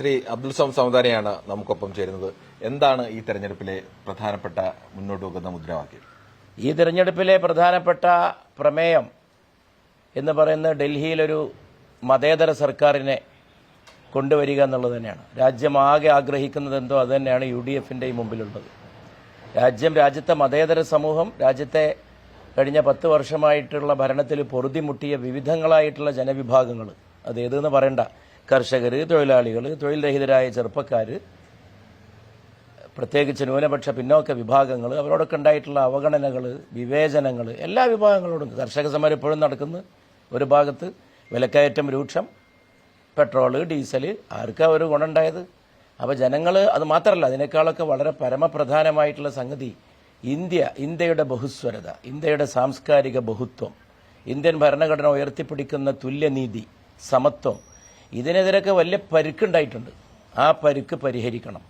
Shri Abdul Sam സമുദാനെയാണ് നമുക്കൊപ്പം ചേരുന്നത്. എന്താണ് ഈ തെരഞ്ഞെടുപ്പിലെ പ്രധാനപ്പെട്ട മുന്നോട്ട് വെക്കുന്ന മുദ്രാവാക്യം? ഈ തെരഞ്ഞെടുപ്പിലെ പ്രധാനപ്പെട്ട പ്രമേയം എന്ന് പറയുന്നത് ഡൽഹിയിലൊരു മതേതര സർക്കാരിനെ കൊണ്ടുവരിക എന്നുള്ളത് തന്നെയാണ്. രാജ്യമാകെ ആഗ്രഹിക്കുന്നത് എന്തോ അത് തന്നെയാണ് യു ഡി എഫിന്റെ ഈ മുമ്പിലുള്ളത്. രാജ്യം രാജ്യത്തെ മതേതര സമൂഹം രാജ്യത്തെ കഴിഞ്ഞ പത്ത് വർഷമായിട്ടുള്ള ഭരണത്തിൽ പൊറുതിമുട്ടിയ വിവിധങ്ങളായിട്ടുള്ള ജനവിഭാഗങ്ങൾ അത് ഏതെന്ന് പറയണ്ട. കർഷകർ തൊഴിലാളികൾ തൊഴിൽ രഹിതരായ ചെറുപ്പക്കാർ പ്രത്യേകിച്ച് ന്യൂനപക്ഷ പിന്നോക്ക വിഭാഗങ്ങൾ അവരോടൊക്കെ ഉണ്ടായിട്ടുള്ള അവഗണനകൾ വിവേചനങ്ങൾ എല്ലാ വിഭാഗങ്ങളോടും കർഷക സമരം ഇപ്പോഴും നടക്കുന്നു. ഒരു ഭാഗത്ത് വിലക്കയറ്റം രൂക്ഷം പെട്രോൾ ഡീസൽ ആർക്കാ ഒരു ഗുണമുണ്ടായത്? അപ്പോൾ ജനങ്ങൾ അത് മാത്രമല്ല അതിനേക്കാളൊക്കെ വളരെ പരമപ്രധാനമായിട്ടുള്ള സംഗതി ഇന്ത്യ ഇന്ത്യയുടെ ബഹുസ്വരത ഇന്ത്യയുടെ സാംസ്കാരിക ബഹുത്വം ഇന്ത്യൻ ഭരണഘടന ഉയർത്തിപ്പിടിക്കുന്ന തുല്യനീതി സമത്വം ഇതിനെതിരൊക്കെ വലിയ പരുക്കുണ്ടായിട്ടുണ്ട്. ആ പരുക്ക് പരിഹരിക്കണം.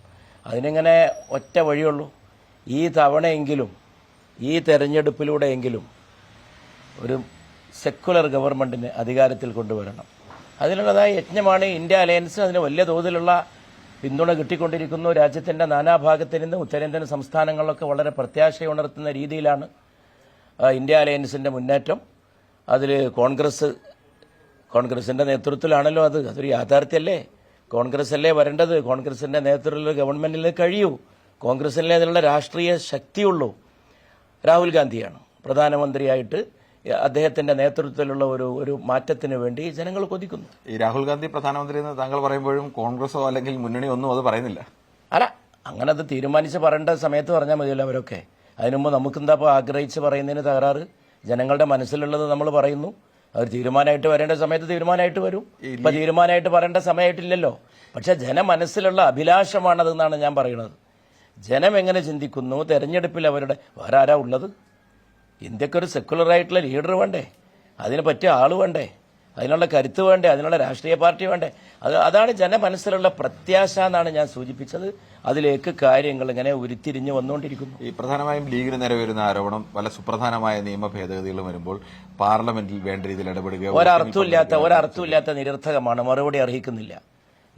അതിനിങ്ങനെ ഒറ്റ വഴിയുള്ളൂ? ഈ തവണയെങ്കിലും ഈ തെരഞ്ഞെടുപ്പിലൂടെയെങ്കിലും ഒരു സെക്കുലർ ഗവൺമെന്റിന് അധികാരത്തിൽ കൊണ്ടുവരണം. അതിനുള്ളതായ യജ്ഞമാണ് ഇന്ത്യ അലയൻസ് അതിന് വലിയ തോതിലുള്ള പിന്തുണ കിട്ടിക്കൊണ്ടിരിക്കുന്നു. രാജ്യത്തിന്റെ നാനാഭാഗത്തു നിന്ന് ഉത്തരേന്ത്യൻ സംസ്ഥാനങ്ങളിലൊക്കെ വളരെ പ്രത്യാശയുണർത്തുന്ന രീതിയിലാണ് ഇന്ത്യ അലയൻസിന്റെ മുന്നേറ്റം. അതിൽ കോൺഗ്രസ് കോൺഗ്രസിന്റെ നേതൃത്വത്തിലാണല്ലോ അത്. അതൊരു യാഥാർത്ഥ്യല്ലേ കോൺഗ്രസ് അല്ലേ വരേണ്ടത്? കോൺഗ്രസിന്റെ നേതൃത്വത്തിലുള്ള ഗവൺമെന്റിൽ കഴിയൂ. കോൺഗ്രസിലെ അതിനുള്ള രാഷ്ട്രീയ ശക്തിയുള്ളൂ. രാഹുൽ ഗാന്ധിയാണ് പ്രധാനമന്ത്രിയായിട്ട് അദ്ദേഹത്തിന്റെ നേതൃത്വത്തിലുള്ള ഒരു ഒരു മാറ്റത്തിന് വേണ്ടി ജനങ്ങൾ കൊതിക്കുന്നു. ഈ രാഹുൽ ഗാന്ധി പ്രധാനമന്ത്രി എന്ന് താങ്കൾ പറയുമ്പോഴും കോൺഗ്രസോ അല്ലെങ്കിൽ മുന്നണിയോ ഒന്നും അത് പറയുന്നില്ല. അല്ല അങ്ങനെ അത് തീരുമാനിച്ച് പറയേണ്ട സമയത്ത് പറഞ്ഞാൽ മതിയല്ലോ അവരൊക്കെ. അതിനുമുമ്പ് നമുക്കെന്താ ഇപ്പോൾ ആഗ്രഹിച്ച് പറയുന്നതിന് തകരാറ്? ജനങ്ങളുടെ മനസ്സിലുള്ളത് നമ്മൾ പറയുന്നു. അവർ തീരുമാനമായിട്ട് വരേണ്ട സമയത്ത് തീരുമാനമായിട്ട് വരും. ഇപ്പൊ തീരുമാനമായിട്ട് വരേണ്ട സമയമായിട്ടില്ലല്ലോ. പക്ഷെ ജനമനസ്സിലുള്ള അഭിലാഷമാണതെന്നാണ് ഞാൻ പറയുന്നത്. ജനം എങ്ങനെ ചിന്തിക്കുന്നു? തെരഞ്ഞെടുപ്പിൽ അവരുടെ വേറെ ആരാ ഉള്ളത്? ഇന്ത്യക്കൊരു സെക്കുലറായിട്ടുള്ള ലീഡർ വേണ്ടേ? അതിന് പറ്റിയ ആൾ വേണ്ടേ? അതിനുള്ള കരുത്ത് വേണ്ടേ? അതിനുള്ള രാഷ്ട്രീയ പാർട്ടി വേണ്ടേ? അത് അതാണ് ജനമനസ്സിലുള്ള പ്രത്യാശ എന്നാണ് ഞാൻ സൂചിപ്പിച്ചത്. അതിലേക്ക് കാര്യങ്ങൾ ഇങ്ങനെ ഉരുത്തിരിഞ്ഞ് വന്നുകൊണ്ടിരിക്കുന്നു. ഈ പ്രധാനമായും ലീഗിന് നേരെ വരുന്ന ആരോപണം പല സുപ്രധാനമായ നിയമ ഭേദഗതികളും വരുമ്പോൾ പാർലമെന്റിൽ വേണ്ട രീതിയിൽ ഇടപെടുക ഒരർത്ഥമില്ലാത്ത ഒരർത്ഥമില്ലാത്ത നിരർത്ഥകമാണ് മറുപടി അർഹിക്കുന്നില്ല.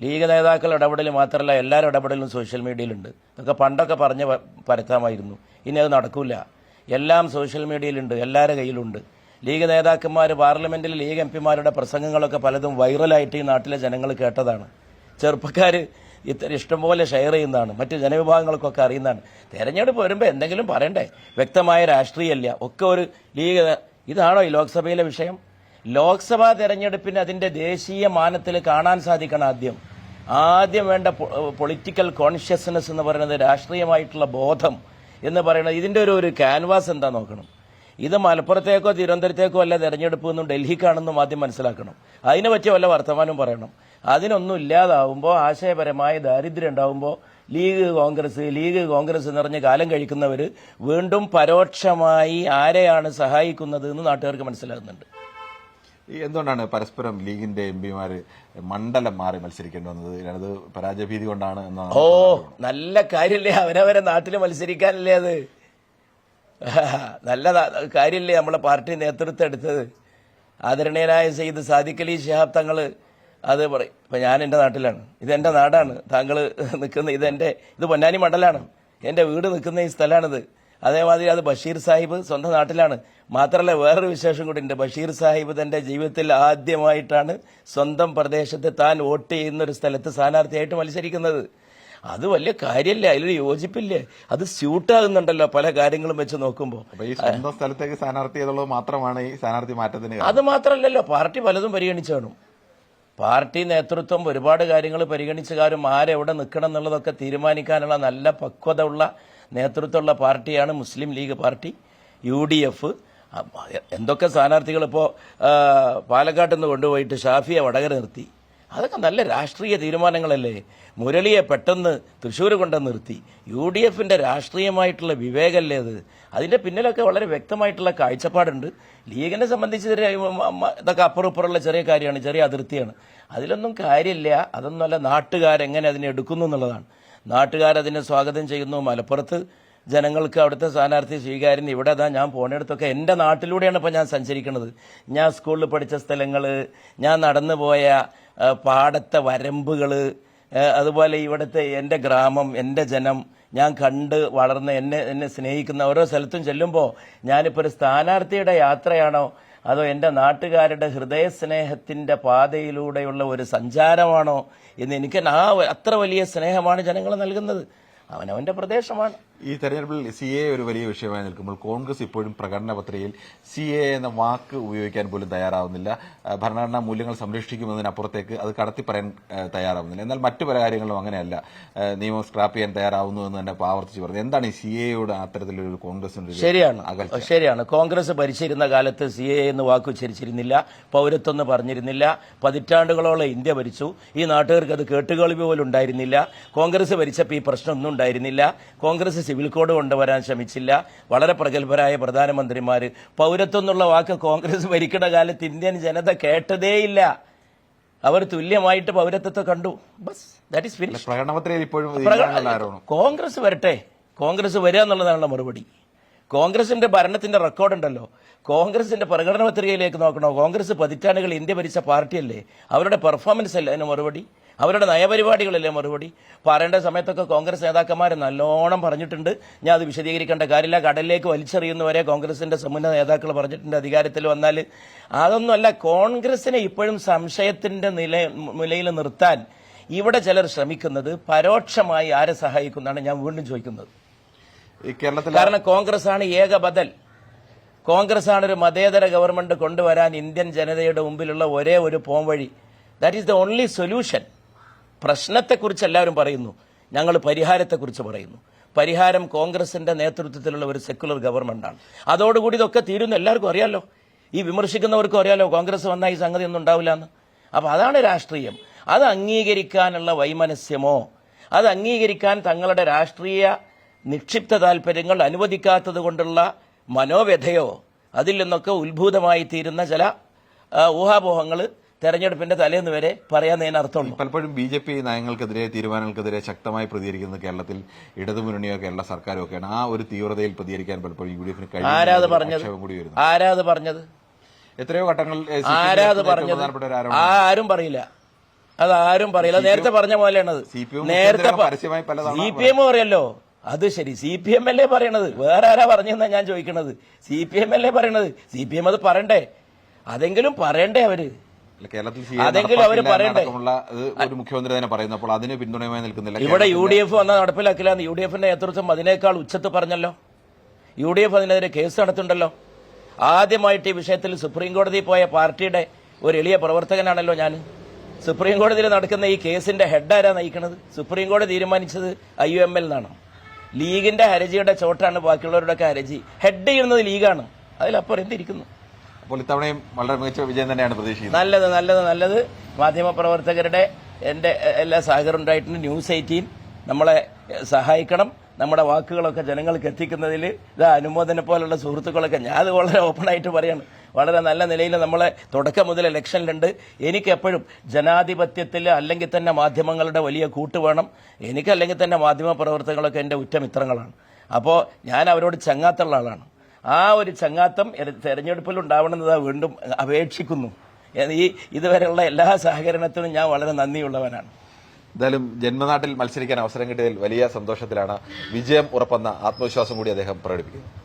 ലീഗ് നേതാക്കൾ ഇടപെടൽ മാത്രമല്ല എല്ലാവരും ഇടപെടലും സോഷ്യൽ മീഡിയയിലുണ്ട് ഇതൊക്കെ പണ്ടൊക്കെ പറഞ്ഞ് പരത്താമായിരുന്നു. ഇനി അത് നടക്കില്ല എല്ലാം സോഷ്യൽ മീഡിയയിലുണ്ട് എല്ലാവരുടെ കയ്യിലുണ്ട്. ലീഗ് നേതാക്കന്മാർ പാർലമെന്റിൽ ലീഗ് എം പിമാരുടെ പ്രസംഗങ്ങളൊക്കെ പലതും വൈറലായിട്ട് ഈ നാട്ടിലെ ജനങ്ങൾ കേട്ടതാണ്. ചെറുപ്പക്കാർ ഇത്ര ഇഷ്ടംപോലെ ഷെയർ ചെയ്യുന്നതാണ്. മറ്റ് ജനവിഭാഗങ്ങൾക്കൊക്കെ അറിയുന്നതാണ്. തെരഞ്ഞെടുപ്പ് വരുമ്പോൾ എന്തെങ്കിലും പറയണ്ടേ? വ്യക്തമായ രാഷ്ട്രീയമല്ല ഒക്കെ ഒരു ലീഗ് ഇതാണോ ഈ ലോക്സഭയിലെ വിഷയം? ലോക്സഭാ തെരഞ്ഞെടുപ്പിന് അതിന്റെ ദേശീയ മാനത്തിൽ കാണാൻ സാധിക്കണം ആദ്യം. ആദ്യം വേണ്ട പൊളിറ്റിക്കൽ കോൺഷ്യസ്നെസ് എന്ന് പറയുന്നത് രാഷ്ട്രീയമായിട്ടുള്ള ബോധം എന്ന് പറയുന്നത് ഇതിന്റെ ഒരു ഒരു ക്യാൻവാസ് എന്താ നോക്കണം? ഇത് മലപ്പുറത്തേക്കോ തിരുവനന്തപുരത്തേക്കോ അല്ല തെരഞ്ഞെടുപ്പ് എന്നും ഡൽഹിക്കാണെന്നും ആദ്യം മനസ്സിലാക്കണം. അതിനെ പറ്റിയ വല്ല വർത്തമാനം പറയണം. അതിനൊന്നും ഇല്ലാതാവുമ്പോൾ ആശയപരമായ ദാരിദ്ര്യം ഉണ്ടാവുമ്പോൾ ലീഗ് കോൺഗ്രസ് ലീഗ് കോൺഗ്രസ് നിറഞ്ഞ് കാലം കഴിക്കുന്നവർ വീണ്ടും പരോക്ഷമായി ആരെയാണ് സഹായിക്കുന്നത് എന്ന് നാട്ടുകാർക്ക് മനസ്സിലാകുന്നുണ്ട്. എന്തുകൊണ്ടാണ് പരസ്പരം ലീഗിന്റെ എം പിമാർ മണ്ഡലം മാറി മത്സരിക്കേണ്ടി വന്നത്? അത് പരാജയഭീതി കൊണ്ടാണ് എന്നാണ് ഓ നല്ല കാര്യമില്ലേ അവരവരെ നാട്ടിൽ മത്സരിക്കാനല്ലേ അത്? നല്ല കാര്യമില്ലേ നമ്മളെ പാർട്ടി നേതൃത്വം എടുത്തത്? ആദരണീയനായ സെയ്ദ് സാദിഖ് അലി ശിഹാബ് തങ്ങൾ അത് പറയും. ഇപ്പം ഞാൻ എന്റെ നാട്ടിലാണ്. ഇതെന്റെ നാടാണ്. താങ്കൾ നിൽക്കുന്ന ഇതെന്റെ ഇത് പൊന്നാനി മണ്ഡലമാണ് എന്റെ വീട് നിൽക്കുന്ന ഈ സ്ഥലമാണിത് അതേമാതിരി അത് ബഷീർ സാഹിബ് സ്വന്തം നാട്ടിലാണ്. മാത്രമല്ല വേറൊരു വിശേഷം കൂടി ഉണ്ട്. ബഷീർ സാഹിബ് തന്റെ ജീവിതത്തിൽ ആദ്യമായിട്ടാണ് സ്വന്തം പ്രദേശത്ത് താൻ വോട്ട് ചെയ്യുന്ന ഒരു സ്ഥലത്ത് സ്ഥാനാർത്ഥിയായിട്ട് മത്സരിക്കുന്നത്. അത് വലിയ കാര്യമല്ല അതിലൊരു യോജിപ്പില്ലേ? അത് സ്യൂട്ടാകുന്നുണ്ടല്ലോ പല കാര്യങ്ങളും വെച്ച് നോക്കുമ്പോൾ സ്വന്തം സ്ഥലത്തേക്ക് സ്ഥാനാർത്ഥി എന്നുള്ളത് മാത്രമാണ് ഈ സ്ഥാനാർത്ഥി മാറ്റത്തിന് അത് മാത്രമല്ലല്ലോ പാർട്ടി പലതും പരിഗണിച്ചാണ് കാണും. പാർട്ടി നേതൃത്വം ഒരുപാട് കാര്യങ്ങൾ പരിഗണിച്ച കാര്യം ആരെവിടെ നിൽക്കണം എന്നുള്ളതൊക്കെ തീരുമാനിക്കാനുള്ള നല്ല പക്വത ഉള്ള നേതൃത്വമുള്ള പാർട്ടിയാണ് Muslim League party U D F എന്തൊക്കെ സ്ഥാനാർത്ഥികൾ ഇപ്പോൾ പാലക്കാട്ടിൽ നിന്ന് കൊണ്ടുപോയിട്ട് ഷാഫിയെ വടകര നിർത്തി. അതൊക്കെ നല്ല രാഷ്ട്രീയ തീരുമാനങ്ങളല്ലേ? മുരളിയെ പെട്ടെന്ന് തൃശ്ശൂർ കൊണ്ട് നിർത്തി. യു ഡി എഫിന്റെ രാഷ്ട്രീയമായിട്ടുള്ള വിവേകമല്ലേ അത്? അതിന്റെ പിന്നിലൊക്കെ വളരെ വ്യക്തമായിട്ടുള്ള കാഴ്ചപ്പാടുണ്ട്. ലീഗിനെ സംബന്ധിച്ച് ചെറിയ ഇതൊക്കെ അപ്പുറം ഇപ്പുറമുള്ള ചെറിയ കാര്യമാണ് ചെറിയ അതിർത്തിയാണ്. അതിലൊന്നും കാര്യമില്ല. അതൊന്നുമല്ല നാട്ടുകാരെങ്ങനെ അതിനെ എടുക്കുന്നു എന്നുള്ളതാണ്. നാട്ടുകാരതിനെ സ്വാഗതം ചെയ്യുന്നു. മലപ്പുറത്ത് ജനങ്ങൾക്ക് അവിടുത്തെ സ്ഥാനാർത്ഥി സ്വീകാര്യം ഇവിടെ അതാ ഞാൻ പോണിടത്തൊക്കെ എന്റെ നാട്ടിലൂടെയാണ് ഇപ്പോൾ ഞാൻ സഞ്ചരിക്കുന്നത്. ഞാൻ സ്കൂളിൽ പഠിച്ച സ്ഥലങ്ങൾ ഞാൻ നടന്നു പോയ പാടത്തെ വരമ്പുകൾ അതുപോലെ ഇവിടുത്തെ എന്റെ ഗ്രാമം എന്റെ ജനം ഞാൻ കണ്ട് വളർന്ന എന്നെ എന്നെ സ്നേഹിക്കുന്ന ഓരോ സ്ഥലത്തും ചെല്ലുമ്പോൾ ഞാനിപ്പോൾ ഒരു സ്ഥാനാർത്ഥിയുടെ യാത്രയാണോ? അതോ എന്റെ നാട്ടുകാരുടെ ഹൃദയസ്നേഹത്തിന്റെ പാതയിലൂടെയുള്ള ഒരു സഞ്ചാരമാണോ? എന്ന് എനിക്ക് ആ അത്ര വലിയ സ്നേഹമാണ് ജനങ്ങൾ നൽകുന്നത്. അവനവന്റെ പ്രദേശമാണ്. ഈ തെരഞ്ഞെടുപ്പിൽ സി എ ഒരു വലിയ വിഷയമായി നിൽക്കുമ്പോൾ കോൺഗ്രസ് ഇപ്പോഴും പ്രകടന പത്രികയിൽ സി എ എന്ന വാക്ക് ഉപയോഗിക്കാൻ പോലും തയ്യാറാവുന്നില്ല. ഭരണഘടനാ മൂല്യങ്ങൾ സംരക്ഷിക്കുമെന്നതിനപ്പുറത്തേക്ക് അത് കടത്തി പറയാൻ തയ്യാറാവുന്നില്ല. എന്നാൽ മറ്റു പല കാര്യങ്ങളും അങ്ങനെയല്ല. നിയമം സ്ക്രാപ്പ് ചെയ്യാൻ തയ്യാറാവുന്നു എന്ന് തന്നെ ആവർത്തിച്ച് പറഞ്ഞു. എന്താണ് ഈ സി എയോട് അത്തരത്തിലൊരു കോൺഗ്രസിന്റെ ശരിയാണ്. ശരിയാണ്. കോൺഗ്രസ് ഭരിച്ചിരുന്ന കാലത്ത് സി എ എന്ന് വാക്ക് ഉച്ചരിച്ചിരുന്നില്ല. പൗരത്വം എന്ന് പറഞ്ഞിരുന്നില്ല. പതിറ്റാണ്ടുകളോളം ഇന്ത്യ ഭരിച്ചു. ഈ നാട്ടുകാർക്ക് അത് കേട്ടുകളി പോലും ഉണ്ടായിരുന്നില്ല കോൺഗ്രസ് ഭരിച്ചപ്പോൾ ഈ പ്രശ്നമൊന്നും ഉണ്ടായിരുന്നില്ല. കോൺഗ്രസ് സിവിൽ കോഡ് കൊണ്ടുവരാൻ ശ്രമിച്ചില്ല. വളരെ പ്രഗത്ഭരായ പ്രധാനമന്ത്രിമാർ പൗരത്വം എന്നുള്ള വാക്ക് കോൺഗ്രസ് ഭരിക്കുന്ന കാലത്ത് ഇന്ത്യൻ ജനത കേട്ടതേയില്ല. അവർ തുല്യമായിട്ട് പൗരത്വത്തെ കണ്ടു. ബസ് ദാറ്റ് ഫിനിഷ് ഇപ്പോഴും കോൺഗ്രസ് വരട്ടെ. കോൺഗ്രസ് വരിക എന്നുള്ളതാണ് മറുപടി. കോൺഗ്രസിന്റെ ഭരണത്തിന്റെ റെക്കോർഡ് ഉണ്ടല്ലോ. കോൺഗ്രസിന്റെ പ്രകടന പത്രികയിലേക്ക് നോക്കണോ? കോൺഗ്രസ് പതിറ്റാണ്ടുകൾ ഇന്ത്യ ഭരിച്ച പാർട്ടിയല്ലേ? അവരുടെ പെർഫോമൻസ് അല്ല അതിന് മറുപടി? അവരുടെ നയപരിപാടികളല്ലേ മറുപടി? പറയേണ്ട സമയത്തൊക്കെ കോൺഗ്രസ് നേതാക്കന്മാർ നല്ലോണം പറഞ്ഞിട്ടുണ്ട്. ഞാൻ അത് വിശദീകരിക്കേണ്ട കാര്യമില്ല. കടലിലേക്ക് വലിച്ചെറിയുന്നവരെ കോൺഗ്രസിന്റെ സമുന്നത നേതാക്കൾ പറഞ്ഞിട്ടുണ്ട്. അധികാരത്തിൽ വന്നാൽ അതൊന്നുമല്ല കോൺഗ്രസിനെ ഇപ്പോഴും സംശയത്തിന്റെ നില നിലയിൽ നിർത്താൻ ഇവിടെ ചിലർ ശ്രമിക്കുന്നത് പരോക്ഷമായി ആരെ സഹായിക്കുന്നതാണ് ഞാൻ വീണ്ടും ചോദിക്കുന്നത്. കേരളത്തിൽ കാരണം കോൺഗ്രസ് ആണ് ഏക ബദൽ. കോൺഗ്രസ് ആണ് ഒരു മതേതര ഗവൺമെന്റ് കൊണ്ടുവരാൻ ഇന്ത്യൻ ജനതയുടെ മുമ്പിലുള്ള ഒരേ ഒരു പോംവഴി. That is the only solution പ്രശ്നത്തെക്കുറിച്ച് എല്ലാവരും പറയുന്നു. ഞങ്ങൾ പരിഹാരത്തെക്കുറിച്ച് പറയുന്നു. പരിഹാരം കോൺഗ്രസിന്റെ നേതൃത്വത്തിലുള്ള ഒരു സെക്യുലർ ഗവൺമെന്റാണ് അതോടുകൂടി ഇതൊക്കെ തീരുന്നു. എല്ലാവർക്കും അറിയാലോ. ഈ വിമർശിക്കുന്നവർക്കും അറിയാലോ കോൺഗ്രസ് വന്നാൽ ഈ സംഗതി ഒന്നും ഉണ്ടാവില്ല എന്ന് അപ്പൊ അതാണ് രാഷ്ട്രീയം. അത് അംഗീകരിക്കാനുള്ള വൈമനസ്യമോ അത് അംഗീകരിക്കാൻ തങ്ങളുടെ രാഷ്ട്രീയ നിക്ഷിപ്ത താല്പര്യങ്ങൾ അനുവദിക്കാത്തത് കൊണ്ടുള്ള മനോവ്യഥയോ അതിൽ നിന്നൊക്കെ ഉത്ഭൂതമായി തീരുന്ന ചില ഊഹാപോഹങ്ങൾ തെരഞ്ഞെടുപ്പിന്റെ തലേന്ന് വരെ പറയാൻ അർത്ഥം പലപ്പോഴും ബി ജെ പി നയങ്ങൾക്കെതിരെ തീരുമാനങ്ങൾക്കെതിരെ ശക്തമായി പ്രതികരിക്കുന്നത് കേരളത്തിൽ ഇടതുമുന്നണിയോ കേരള സർക്കാരോ ഒക്കെയാണ് ആ ഒരു തീവ്രതയിൽ പ്രതികരിക്കാൻ പലപ്പോഴും യു ഡി എഫിന് ആരാത് പറഞ്ഞത്? ആരാത് പറഞ്ഞത്? എത്രയോ ഘട്ടങ്ങൾ ആരാത് പറഞ്ഞത്? ആരും പറയില്ല. അത് ആരും പറയില്ല. നേരത്തെ പറഞ്ഞ പോലെയാണത്. നേരത്തെ സി പി എം പറയല്ലോ. അത് ശരി. സി പി എം അല്ലേ പറയണത്? വേറെ ആരാ പറഞ്ഞെന്നാ ഞാൻ ചോദിക്കണത്? സി പി എം അല്ലേ പറയണത്? സി പി എം അത് പറയണ്ടേ? അതെങ്കിലും പറയണ്ടേ അവർ? കേരളത്തിൽ അതെങ്കിലും അവർ പറയണ്ടേ? ഒരു മുഖ്യമന്ത്രി തന്നെ പറയുന്നു. അപ്പോൾ അതിന് പിന്തുണയുമായി നിൽക്കുന്നില്ല ഇവിടെ യു ഡി എഫ് വന്നാൽ നടപ്പിലാക്കില്ല യു ഡി എഫിന്റെ നേതൃത്വം അതിനേക്കാൾ ഉച്ചത്ത് പറഞ്ഞല്ലോ. യു ഡി എഫ് അതിനെതിരെ കേസ് നടത്തുന്നുണ്ടല്ലോ. ആദ്യമായിട്ട് ഈ വിഷയത്തിൽ സുപ്രീം കോടതിയിൽ പോയ പാർട്ടിയുടെ ഒരു എളിയ പ്രവർത്തകനാണല്ലോ ഞാൻ സുപ്രീം കോടതിയിൽ നടക്കുന്ന ഈ കേസിന്റെ ഹെഡ് ആരാ നയിക്കുന്നത് സുപ്രീം കോടതി തീരുമാനിച്ചത് ഐ യു എം എൽ എന്നാണ് ലീഗിന്റെ ഹരജിയുടെ ചോട്ടാണ് ബാക്കിയുള്ളവരുടെ ഹരജി. ഹെഡ് ചെയ്യുന്നത് ലീഗാണ്. അതിലപ്പുറം എന്തിരിക്കുന്നു? അപ്പോൾ ഇത്തവണയും വളരെ മികച്ച വിജയം തന്നെയാണ് പ്രതീക്ഷിക്കുന്നത്. നല്ലത് നല്ലത് നല്ലത്. മാധ്യമപ്രവർത്തകരുടെ എന്റെ എല്ലാ സഹകരണം ഉണ്ടായിട്ടുണ്ട് ന്യൂസ് എയ്റ്റീൻ നമ്മളെ സഹായിക്കണം. നമ്മുടെ വാക്കുകളൊക്കെ ജനങ്ങൾക്ക് എത്തിക്കുന്നതിൽ ഇത് അനുമോദനെ പോലുള്ള സുഹൃത്തുക്കളൊക്കെ ഞാൻ അത് വളരെ ഓപ്പണായിട്ട് പറയാണ്. വളരെ നല്ല നിലയിൽ നമ്മളെ തുടക്കം മുതൽ ഇലക്ഷനിലുണ്ട് എനിക്ക് എപ്പോഴും ജനാധിപത്യത്തിൽ അല്ലെങ്കിൽ തന്നെ മാധ്യമങ്ങളുടെ വലിയ കൂട്ട് വേണം. എനിക്ക് അല്ലെങ്കിൽ തന്നെ മാധ്യമ പ്രവർത്തകങ്ങളൊക്കെ എന്റെ ഉറ്റമിത്രങ്ങളാണ് അപ്പോൾ ഞാൻ അവരോട് ചങ്ങാത്തുള്ള ആളാണ്. ആ ഒരു ചങ്ങാത്തം തെരഞ്ഞെടുപ്പിൽ ഉണ്ടാവണമെന്നത് വീണ്ടും അപേക്ഷിക്കുന്നു. ഈ ഇതുവരെയുള്ള എല്ലാ സഹകരണത്തിനും ഞാൻ വളരെ നന്ദിയുള്ളവനാണ്. എന്തായാലും ജന്മനാട്ടിൽ മത്സരിക്കാൻ അവസരം കിട്ടിയതിൽ വലിയ സന്തോഷത്തിലാണ് വിജയം ഉറപ്പെന്ന ആത്മവിശ്വാസം കൂടി അദ്ദേഹം പ്രകടിപ്പിക്കുന്നത്